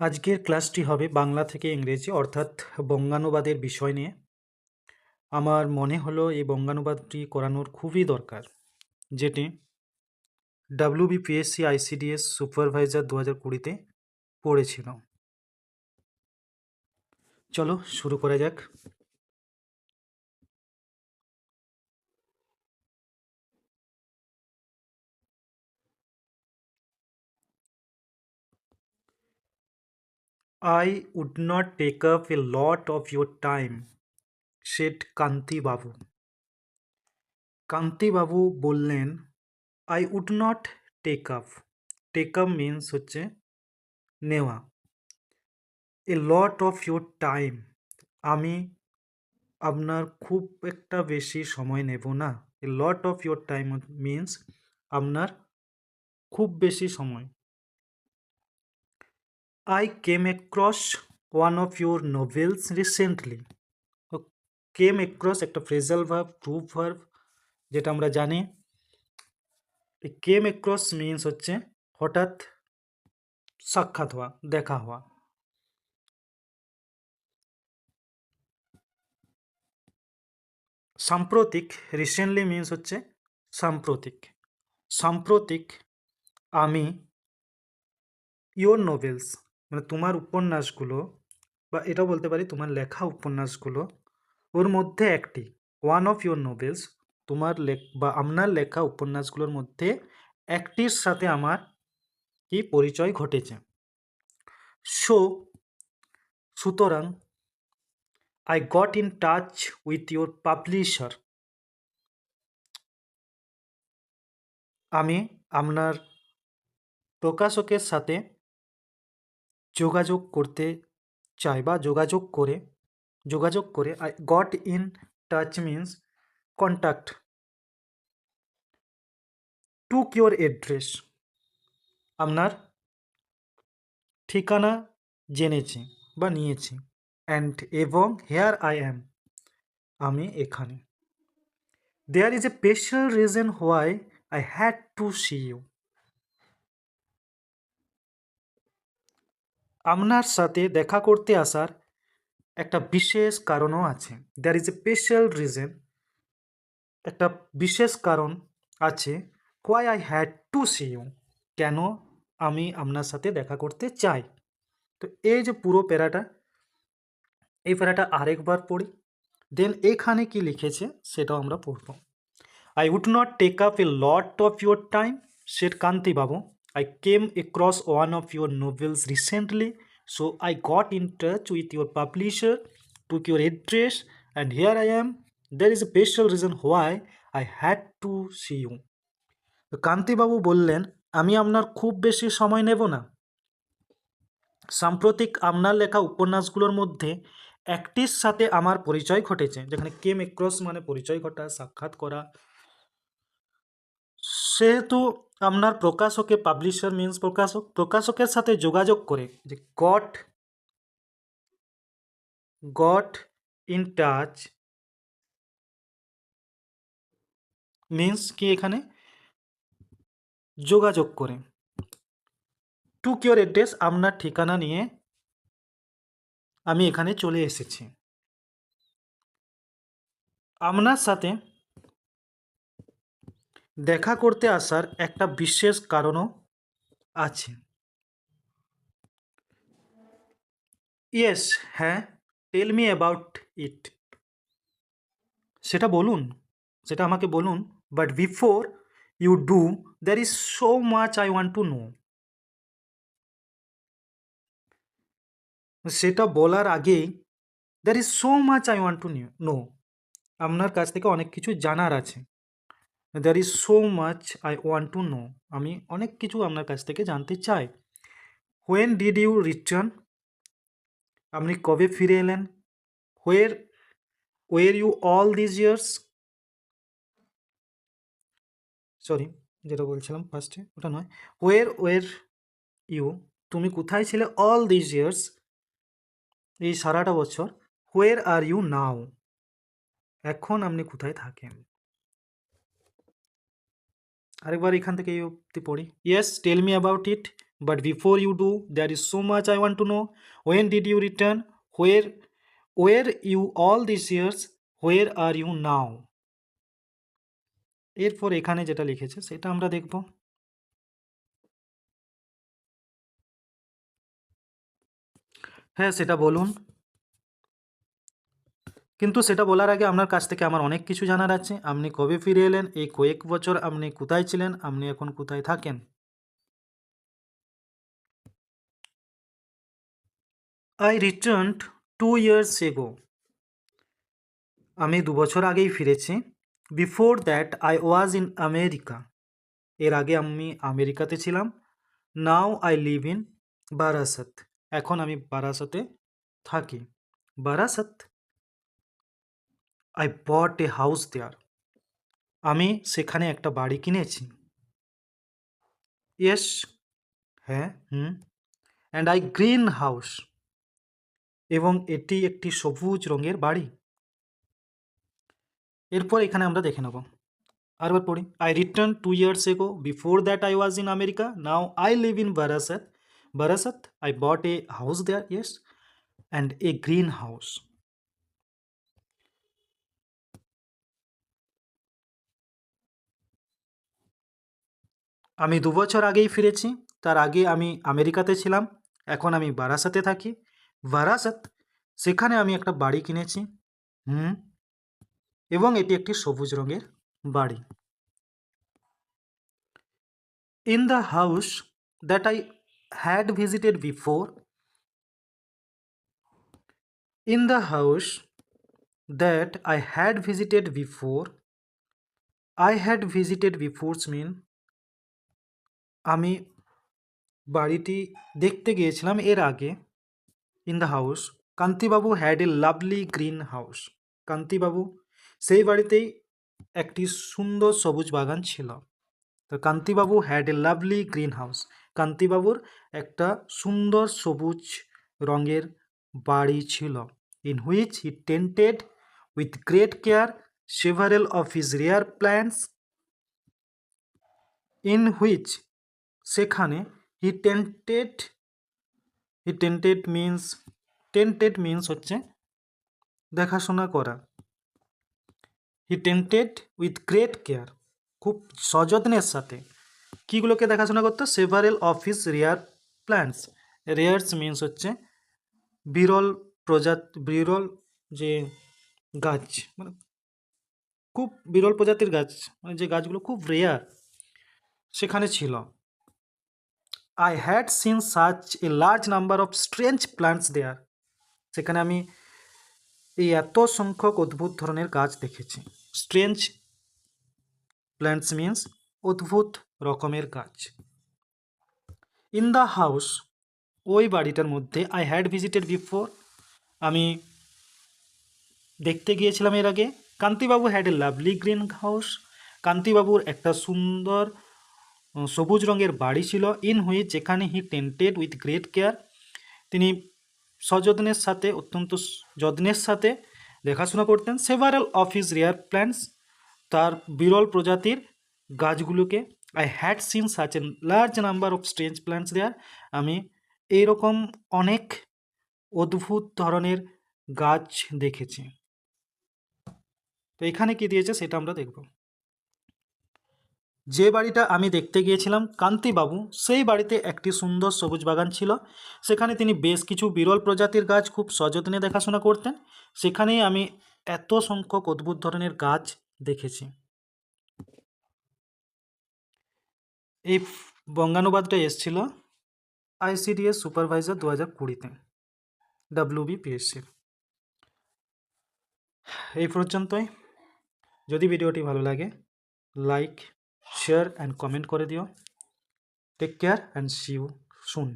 আজকের ক্লাসটি হবে বাংলা থেকে ইংরেজি, অর্থাৎ বঙ্গানুবাদের বিষয় নিয়ে। আমার মনে হলো এই বঙ্গানুবাদটি করানোর খুবই দরকার, যেটি ডাব্লিউবিপিএসসি আইসিডিএস সুপারভাইজার দু হাজার কুড়িতে পড়েছিল। চলো শুরু করা যাক। I would not take up a lot of your time, said কান্তি বাবু কান্তি বাবু বললেন I would not take up take up means হচ্ছে নেওয়া। A lot of your time আমি আপনার খুব একটা বেশি সময় নেব না। A lot of your time means আপনার খুব বেশি সময়। I came across one of your novels recently. Came across একটা ফ্রেজাল ভার্ব ট্রু ভার্ব যেটা আমরা জানি। কেম across মিন্স হচ্ছে হঠাৎ সাক্ষাৎ হওয়া, দেখা হওয়া। সাম্প্রতিক রিসেন্টলি মিন্স হচ্ছে সাম্প্রতিক। সাম্প্রতিক আমি ইয়োর নোভেলস মানে তোমার উপন্যাসগুলো বা এটাও বলতে পারি তোমার লেখা উপন্যাসগুলো, ওর মধ্যে একটি ওয়ান অফ ইয়োর নোভেলস তোমার লেখ বা আপনার লেখা উপন্যাসগুলোর মধ্যে একটির সাথে আমার কি পরিচয় ঘটেছে। সো সুতরাং I got in touch with your publisher আমি আপনার প্রকাশকের সাথে যোগাযোগ করতে চাই বা যোগাযোগ করে যোগাযোগ করে I got in touch means contact took your address আপনার ঠিকানা জেনেছি বা নিয়েছি। অ্যান্ড এবং হেয়ার আই অ্যাম আমি এখানে। There is a special reason why I had to see you আপনার সাথে দেখা করতে আসার একটা বিশেষ কারণও আছে। There is a special reason একটা বিশেষ কারণ আছে why I had to see you কেন আমি আপনার সাথে দেখা করতে চাই। তো এই যে পুরো প্যারাটা, এই প্যারাটা আরেকবার পড়ি দেন এখানে কি লিখেছে সেটাও আমরা পড়ব। I would not take up a lot of your time said Kanti babu I came across one of your novels recently, so I got in touch with your publisher, took your address, and here I am. There is a special reason why I had to see you. Kantibabu বললেন আমি আপনার খুব বেশি সময় নেব না সাম্প্রতিক আপনার লেখা উপন্যাসগুলোর মধ্যে একটির সাথে আমার পরিচয় ঘটেছে যেখানে কেম এক্রস মানে পরিচয় ঘটা সাক্ষাৎ করা সেহেতু আপনার প্রকাশকে পাবলিশার মিন্স প্রকাশক, প্রকাশকের সাথে যোগাযোগ করে যে got got in touch means কি এখানে? যোগাযোগ করে। টু কিওর অ্যাড্রেস আপনার ঠিকানা নিয়ে আমি এখানে চলে এসেছি। আপনার সাথে দেখা করতে আসার একটা বিশেষ কারণও আছে। ইয়েস হ্যাঁ টেল মি অ্যাবাউট ইট সেটা বলুন, সেটা আমাকে বলুন। But before you do there is so much I want to know সেটা বলার আগেই there is so much I want to know আপনার কাছ থেকে অনেক কিছু জানার আছে। There is so much I want to know আমি অনেক কিছু আপনার কাছ থেকে জানতে চাই। হোয়েন ডিড ইউ রিটার্ন আপনি কবে ফিরে এলেন? Where were you all this years sorry যেটা বলছিলাম ফার্স্টে ওটা নয়। ওয়ের ওয়ের ইউ তুমি কোথায় ছিলে অল দিস ইয়ার্স এই সারাটা বছর হোয়ের আর ইউ নাও এখন আপনি কোথায় থাকেন? আরেকবার এখান থেকে পড়ি। Yes tell me about it but before you do there is so much I want to know when did you return where were you all this years where are you now এরপর এখানে যেটা লিখেছে, সেটা আমরা দেখব। হ্যাঁ সেটা বলুন। কিন্তু সেটা বলার আগে আপনার কাছ থেকে আমার অনেক কিছু জানার আছে। আপনি কবে ফিরে এলেন? এই কয়েক বছর আপনি কোথায় ছিলেন? আপনি এখন কোথায় থাকেন? I returned two years ago আমি দু বছর আগেই ফিরেছি। Before that I was in America এর আগে আমি আমেরিকাতে ছিলাম। Now I live in Barasat এখন আমি বারাসাতে থাকি। Barasat I bought a house there আমি সেখানে একটা বাড়ি কিনেছি। ইয়েস হ্যাঁ হুম। অ্যান্ড আই গ্রিন হাউস এবং এটি একটি সবুজ রঙের বাড়ি। এরপর এখানে আমরা দেখে নেব। আরবার পড়ি। I return two years ago before that I was in America now I live in Barasat Barasat I bought a house there yes and a green house আমি দু বছর আগেই ফিরেছি। তার আগে আমি আমেরিকাতে ছিলাম। এখন আমি বারাসাতে থাকি। বারাসাত, সেখানে আমি একটা বাড়ি কিনেছি। হুম, এবং এটি একটি সবুজ রঙের বাড়ি। In the house that I had visited before, in the house that I had visited before, I had visited before's mean আমি বাড়িটি দেখতে গিয়েছিলাম এর আগে in the house Kantibabu had a lovely green house Kantibabu সেই বাড়িতেই একটি সুন্দর সবুজ বাগান ছিল। তো Kantibabu had a lovely green house কান্তিবাবুর একটা সুন্দর সবুজ রঙের বাড়ি ছিল in which he tended with great care several of his rare plants in which সেখানে he tended he tended means tended means হচ্ছে দেখাশোনা করা। He tended with great care খুব সযত্নের সাথে। কীগুলোকে দেখাশোনা করতো? Several of his rare plants rares means হচ্ছে বিরল প্রজাত, বিরল যে গাছ মানে খুব বিরল প্রজাতির গাছ মানে যে গাছগুলো খুব রেয়ার সেখানে ছিল। I had seen such a large number of strange plants there সেখানে আমি এই এত সংখ্যক অদ্ভুত ধরনের গাছ দেখেছি। স্ট্রেঞ্জ প্ল্যান্টস মিন্স অদ্ভুত রকমের গাছ। ইন দ্য হাউস ওই বাড়িটার মধ্যে আই হ্যাড ভিজিটেড বিফোর আমি দেখতে গিয়েছিলাম এর আগে। Kantibabu had a lovely green house কান্তিবাবুর একটা সুন্দর সবুজ রঙের বাড়ি ছিল। ইন হুইচ যেখানে he tended with great care. তিনি সযত্নের সাথে, অত্যন্ত যত্নের সাথে দেখাশোনা করতেন। Several of his rare plants, তার বিরল প্রজাতির গাছগুলোকে। I had seen such a large number of strange plants there. আমি এইরকম অনেক অদ্ভুত ধরনের গাছ দেখেছি। তো এখানে কি দিয়েছে সেটা আমরা দেখব। যে বাড়িটা আমি দেখতে গিয়েছিলাম, কান্তিবাবু, সেই বাড়িতে একটি সুন্দর সবুজ বাগান ছিল। সেখানে তিনি বেশ কিছু বিরল প্রজাতির গাছ খুব সযত্নে দেখাশোনা করতেন। সেখানেই আমি এত সংখ্যক অদ্ভুত ধরনের গাছ দেখেছি। এই বঙ্গানুবাদটা এসছিল আইসিডিএস সুপারভাইজার দু হাজার কুড়িতে ডাব্লিউবিপিএসসির এই পর্যন্তই। যদি ভিডিওটি ভালো লাগে, লাইক শেয়ার অ্যান্ড কমেন্ট করে দিও. Take care and see you soon